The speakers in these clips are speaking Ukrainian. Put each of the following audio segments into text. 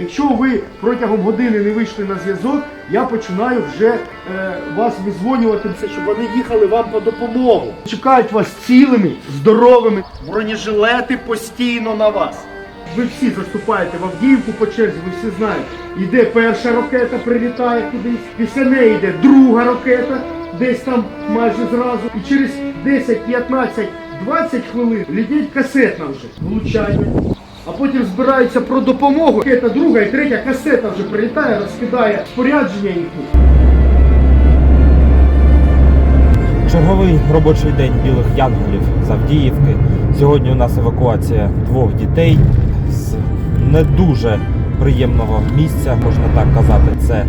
Якщо ви протягом години не вийшли на зв'язок, я починаю вже е, вас визвонювати, щоб вони їхали вам по допомогу. Чекають вас цілими, здоровими, бронежилети постійно на вас. Ви всі заступаєте в Авдіївку по черзі, ви всі знаєте. Йде перша ракета, прилітає кудись, після неї йде друга ракета, десь там майже зразу. І через 10, 15, 20 хвилин летить касетна вже, влучання. А потім збираються про допомогу. Ракета друга і третя касета вже прилітає, розкидає спорядження їхнє. Черговий робочий день білих янголів з Авдіївки. Сьогодні у нас евакуація двох дітей з не дуже приємного місця, можна так казати. Це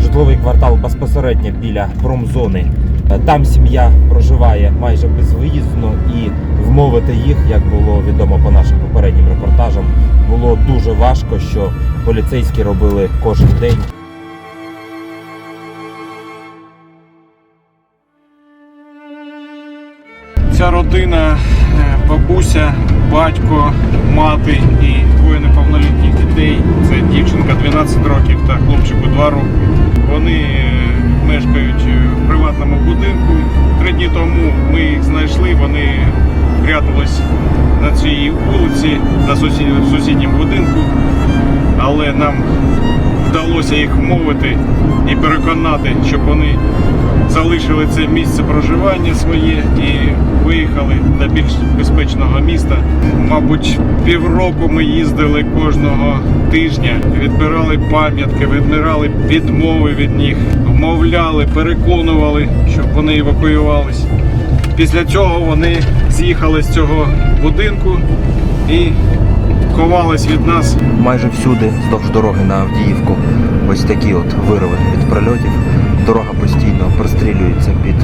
житловий квартал безпосередньо біля промзони. Е, Там сім'я проживає майже безвиїзно і вмовити їх, як було відомо по нашим попереднім репортажам, було дуже важко, що поліцейські робили кожен день. Ця родина, е, бабуся, батько, мати і двоє неповнолітніх дітей. Це дівчинка 12 років та хлопчику 2 роки. Вони е, мешкають в приватному будинку. Три дні тому ми їх знайшли. Вони прятались на цій вулиці на сусідньому будинку, але нам вдалося їх вмовити і переконати, щоб вони залишили це місце проживання своє і виїхали до більш безпечного міста. Мабуть, півроку ми їздили кожного тижня, відбирали пам'ятки, відбирали відмови від них, вмовляли, переконували, щоб вони евакуювались. Після цього вони з'їхали з цього будинку і ховались від нас Майже всюди вздовж дороги на Авдіївку ось такі от вирви від прольотів. Дорога постійно прострілюється під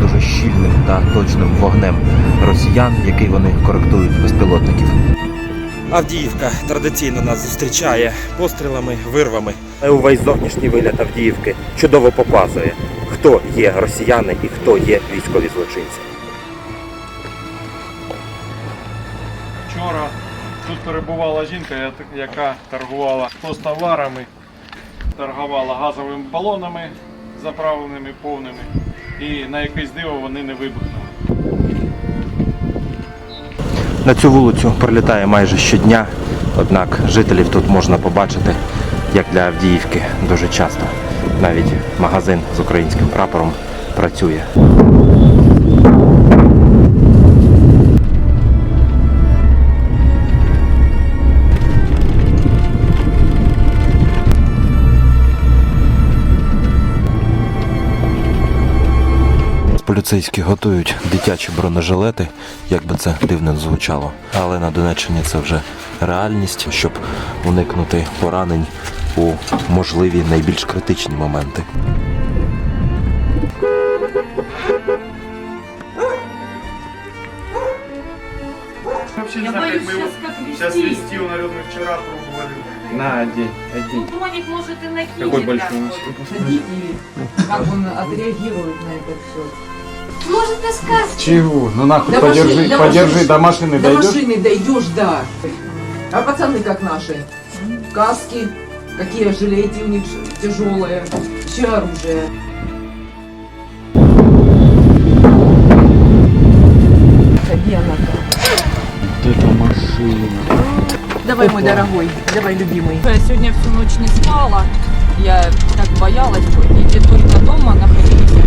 дуже щільним та точним вогнем росіян, який вони коректують безпілотників. Авдіївка традиційно нас зустрічає пострілами, вирвами. Увесь зовнішній вигляд Авдіївки чудово показує, хто є росіяни і хто є військові злочинці. Вчора тут перебувала жінка, яка торгувала то товарами, торгувала газовими балонами заправленими повними, і на якесь диво вони не вибухнули. На цю вулицю прилітає майже щодня, однак жителів тут можна побачити, як для Авдіївки, дуже часто. Навіть магазин з українським прапором працює. Поліцейські готують дитячі бронежилети, як би це дивно звучало. Але на Донеччині це вже реальність, щоб уникнути поранень у можливі найбільш критичні моменти. Я боюсь сейчас как сейчас вести. вести, наверное, вчера пробовали. На, одень, одень. Ну, Броник может и накинет. Какой большой так у нас? как он отреагирует на это все. Может, на сказке. Чего? Ну нахуй, До подержи, машины, до подержи, машины. до машины До дойдешь? машины дойдешь, да. А пацаны как наши? Каски, какие жилети у них тяжелые, все оружие. Где она там? Вот это машина. Давай, мой дорогой, давай, любимый. Я сегодня всю ночь не спала. Я так боялась, дети только дома находились,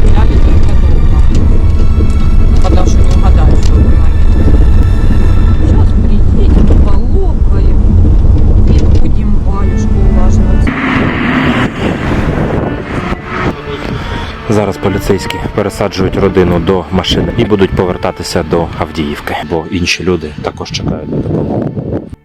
Зараз поліцейські пересаджують родину до машини і будуть повертатися до Авдіївки, бо інші люди також чекають на допомогу.